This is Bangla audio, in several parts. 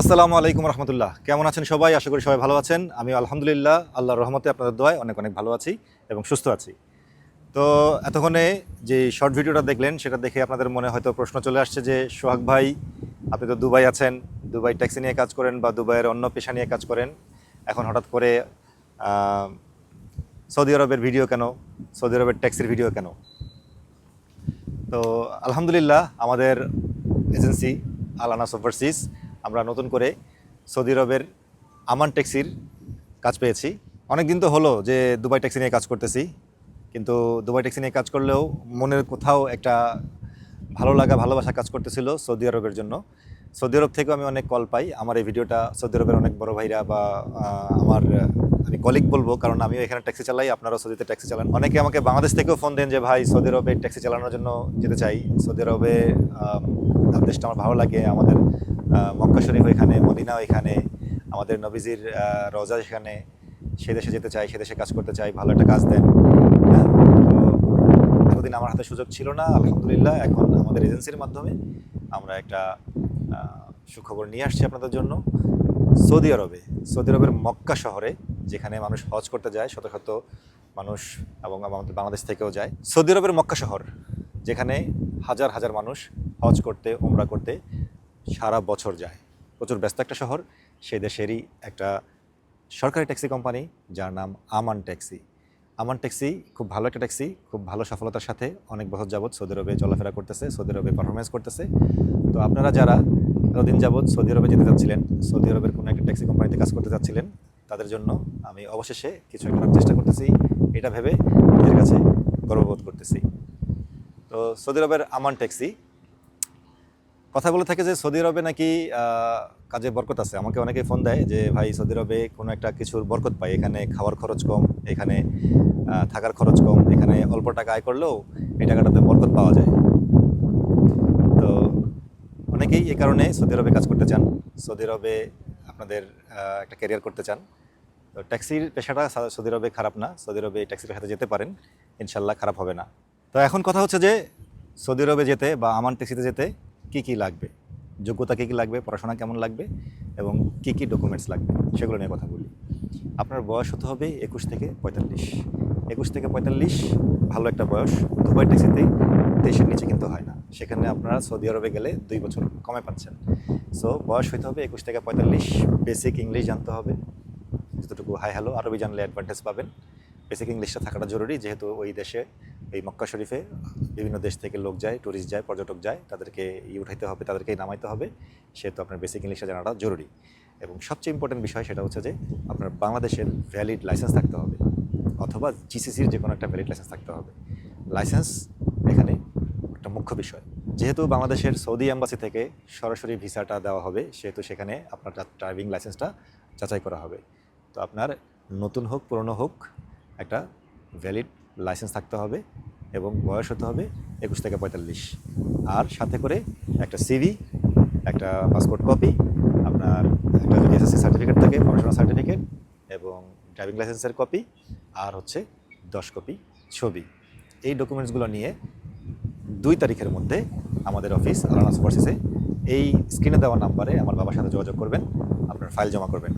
আসসালামু আলাইকুম রহমতুল্লাহ। কেমন আছেন সবাই? আশা করি সবাই ভালো আছেন। আমি আলহামদুলিল্লাহ, আল্লাহর রহমতে আপনাদের দোয়ায় অনেক অনেক ভালো আছি এবং সুস্থ আছি। তো এতক্ষণে যে শর্ট ভিডিওটা দেখলেন, সেটা দেখে আপনাদের মনে হয়তো প্রশ্ন চলে আসছে যে, সোহাগ ভাই, আপনি তো দুবাই আছেন, দুবাই ট্যাক্সি নিয়ে কাজ করেন বা দুবাইয়ের অন্য পেশা নিয়ে কাজ করেন। এখন হঠাৎ করে সৌদি আরবের ভিডিও কেন? সৌদি আরবের ট্যাক্সির ভিডিও কেন? তো আলহামদুলিল্লাহ, আমাদের এজেন্সি আলানাস ওভারসিজ আমরা নতুন করে সৌদি আরবের আমান ট্যাক্সির কাজ পেয়েছি। অনেক দিন তো হলো যে দুবাই ট্যাক্সি নিয়ে কাজ করতেছি, কিন্তু দুবাই ট্যাক্সি নিয়ে কাজ করলেও মনের কোথাও একটা ভালো লাগা, ভালোবাসা কাজ করতেছিল সৌদি আরবের জন্য। সৌদি আরব থেকেও আমি অনেক কল পাই। আমার এই ভিডিওটা সৌদি আরবের অনেক বড় ভাইরা বা আমার আমি কলিগ বলব, কারণ আমিও এখানে ট্যাক্সি চালাই, আপনারাও সৌদিতে ট্যাক্সি চালান। অনেকে আমাকে বাংলাদেশ থেকেও ফোন দেন যে, ভাই, সৌদি আরবে ট্যাক্সি চালানোর জন্য যেতে চাই। সৌদি আরবে দেশটা আমার ভালো লাগে, আমাদের মক্কা শরীফ এখানে মদিনাও এখানে আমাদের নবীজির রোজা এখানে সে দেশে যেতে চাই সে দেশে কাজ করতে চাই ভালো একটা কাজ দেন। তো এতদিন আমার হাতে সুযোগ ছিল না, আলহামদুলিল্লাহ, এখন আমাদের এজেন্সির মাধ্যমে আমরা একটা সুখবর নিয়ে আসছি আপনাদের জন্য। সৌদি আরবে, সৌদি আরবের মক্কা শহরে, যেখানে মানুষ হজ করতে যায় শত শত মানুষ এবং আমাদের বাংলাদেশ থেকেও যায়, সৌদি আরবের মক্কা শহর, যেখানে হাজার হাজার মানুষ হজ করতে ওমরা করতে সারা বছর যায়। প্রচুর ব্যস্ত একটা শহর, সেই দেশেরই একটা সরকারি ট্যাক্সি কোম্পানি যার নাম আমান ট্যাক্সি। আমান ট্যাক্সি খুব ভালো একটা ট্যাক্সি, খুব ভালো সফলতার সাথে অনেক বছর যাবৎ সৌদি আরবে চলাফেরা করতেছে, সৌদি আরবে পারফরমেন্স করতেছে। তো আপনারা যারা এতদিন যাবৎ সৌদি আরবে যেতে চাচ্ছিলেন, সৌদি আরবের কোনো একটা ট্যাক্সি কোম্পানিতে কাজ করতে চাচ্ছিলেন, তাদের জন্য আমি অবশেষে কিছু একটা চেষ্টা করতেছি, এটা ভেবে নিজের কাছে গর্ববোধ করতেছি। তো সৌদি আরবের আমান ট্যাক্সি কথা বলে থাকে যে সৌদি আরবে নাকি কাজে বরকত আছে। আমাকে অনেকে ফোন দেয় যে, ভাই, সৌদি আরবে কোনো একটা কিছুর বরকত পাই। এখানে খাওয়ার খরচ কম, এখানে থাকার খরচ কম, এখানে অল্প টাকা আয় করলেও এই টাকাটাতে বরকত পাওয়া যায়। তো অনেকেই এ কারণে সৌদি আরবে কাজ করতে চান। সৌদি আরবে আপনাদের একটা ক্যারিয়ার করতে চান। তো ট্যাক্সির পেশাটা সৌদি আরবে খারাপ না। সৌদি আরবে ট্যাক্সির পেশাতে যেতে পারেন। ইনশাল্লাহ খারাপ হবে না। তো এখন কথা হচ্ছে যে, সৌদি আরবে যেতে বা আমান ট্যাক্সিতে যেতে কি কি লাগবে? যোগ্যতা কী কী লাগবে? পড়াশোনা কেমন লাগবে? এবং কি কি ডকুমেন্টস লাগবে? সেগুলো নিয়ে কথা বলি। আপনার বয়স হতে হবে? একুশ থেকে পঁয়তাল্লিশ। একুশ থেকে পঁয়তাল্লিশ, ভালো একটা বয়স। দুবাই ট্যাক্সিতে দেশের নিচে কিন্তু হয় না। সেখানে আপনারা সৌদি আরবে গেলে দুই বছর কমে পাচ্ছেন। সো বয়স হতে হবে একুশ থেকে পঁয়তাল্লিশ। বেসিক ইংলিশ জানতে হবে। যতটুকু হাই হ্যালো আরবি জানলে অ্যাডভান্টেজ পাবেন। বেসিক ইংলিশটা থাকাটা জরুরি, যেহেতু ওই দেশে এই মক্কা শরীফে বিভিন্ন দেশ থেকে লোক যায় ট্যুরিস্ট যায়, পর্যটক যায়, তাদেরকে ই উঠাইতে হবে তাদেরকে নামাইতে হবে। সেহেতু আপনার বেসিক ইংলিশটা জানাটা জরুরি। এবং সবচেয়ে ইম্পর্টেন্ট বিষয় সেটা হচ্ছে যে আপনার বাংলাদেশের ভ্যালিড লাইসেন্স থাকতে হবে, অথবা জিসিসির যে কোনো একটা ভ্যালিড লাইসেন্স থাকতে হবে। লাইসেন্স এখানে একটা মুখ্য বিষয়। যেহেতু বাংলাদেশের সৌদি অ্যাম্বাসি থেকে সরাসরি ভিসাটা দেওয়া হবে, সেহেতু সেখানে আপনার ড্রাইভিং লাইসেন্সটা যাচাই করা হবে। তো আপনার নতুন হোক, পুরনো হোক, একটা ভ্যালিড লাইসেন্স থাকতে হবে এবং বয়স হতে হবে একুশ থেকে পঁয়তাল্লিশ। আর সাথে করে একটা সিভি একটা পাসপোর্ট কপি আপনার একটা যদি এসএসসি সার্টিফিকেট থাকে পড়াশোনা সার্টিফিকেট এবং ড্রাইভিং লাইসেন্সের কপি আর হচ্ছে দশ কপি ছবি। এই ডকুমেন্টসগুলো নিয়ে দুই তারিখের মধ্যে আমাদের অফিস আলানা সুপারসিসে এই স্ক্রিনে দেওয়া নাম্বারে আমার বাবার সাথে যোগাযোগ করবেন, আপনার ফাইল জমা করবেন।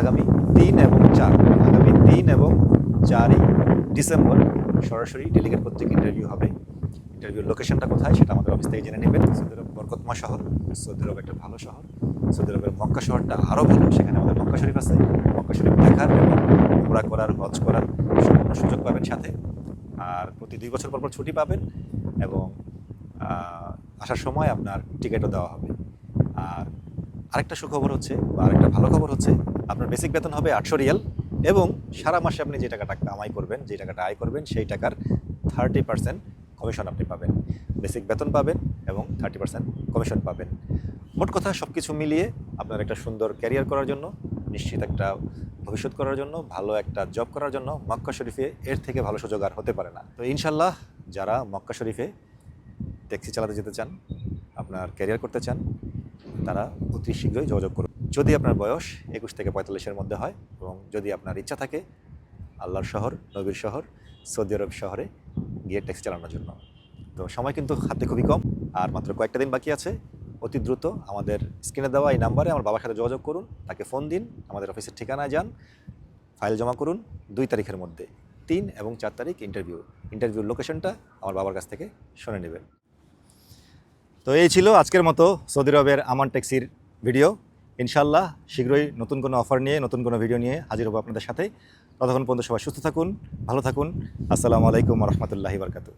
আগামী তিন এবং চার, আগামী তিন এবং চারই ডিসেম্বর সরাসরি ডেলিগেট কর্তৃক ইন্টারভিউ হবে। ইন্টারভিউর লোকেশনটা কোথায় সেটা আমাদের অফিস থেকে জেনে নেবেন। সৌদি আরব বরকতমা শহর সৌদি আরব একটা ভালো শহর। সৌদি আরবের মক্কা শহরটা আরও ভালো, সেখানে আমাদের মক্কা শরীফ আছে। মক্কা শরীফ দেখার এবং উমরা করার, হজ করার সম্পূর্ণ সুযোগ পাবেন সাথে। আর প্রতি দুই বছর পর পর ছুটি পাবেন এবং আসার সময় আপনার টিকিটও দেওয়া হবে। আর আরেকটা সুখবর হচ্ছে, বা আরেকটা ভালো খবর হচ্ছে, আপনার বেসিক বেতন হবে আটশো রিয়াল। এবং সারা মাসে আপনি যে টাকাটা কামাই করবেন, যে টাকাটা আয় করবেন, সেই টাকার থার্টি পার্সেন্ট কমিশন আপনি পাবেন। বেসিক বেতন পাবেন এবং থার্টি পার্সেন্ট কমিশন পাবেন। মোট কথা সব কিছু মিলিয়ে আপনার একটা সুন্দর ক্যারিয়ার করার জন্য, নিশ্চিত একটা ভবিষ্যৎ করার জন্য, ভালো একটা জব করার জন্য মক্কা শরীফে এর থেকে ভালো সুযোগ আর হতে পারে না। তো ইনশাল্লাহ যারা মক্কা শরীফে ট্যাক্সি চালাতে যেতে চান, আপনার ক্যারিয়ার করতে চান তারা অতি শীঘ্রই যোগাযোগ করুন। যদি আপনার বয়স একুশ থেকে পঁয়তাল্লিশের মধ্যে হয় এবং যদি আপনার ইচ্ছা থাকে, আল্লাহর শহর, নবীর শহর, সৌদি আরব শহরে গিয়ে ট্যাক্সি চালানোর জন্য। তো সময় কিন্তু হাতে খুবই কম। আর মাত্র কয়েকটা দিন বাকি আছে। অতি দ্রুত আমাদের স্ক্রিনে দেওয়া এই নাম্বারে আমার বাবার সাথে যোগাযোগ করুন। তাকে ফোন দিন। আমাদের অফিসের ঠিকানায় যান। ফাইল জমা করুন। দুই তারিখের মধ্যে। তিন এবং চার তারিখ ইন্টারভিউ ইন্টারভিউর লোকেশনটা আমার বাবার কাছ থেকে শুনে নেবেন। তো এই ছিল আজকের মতো সৌদি আরবের আমান ট্যাক্সির ভিডিও। ইনশাল্লাহ শীঘ্রই নতুন কোনো অফার নিয়ে, নতুন কোনো ভিডিও নিয়ে হাজির হব আপনাদের সাথে। ততক্ষণ পর্যন্ত সবাই সুস্থ থাকুন, ভালো থাকুন। আসসালামু আলাইকুম রহমতুল্লাহি বারকাতু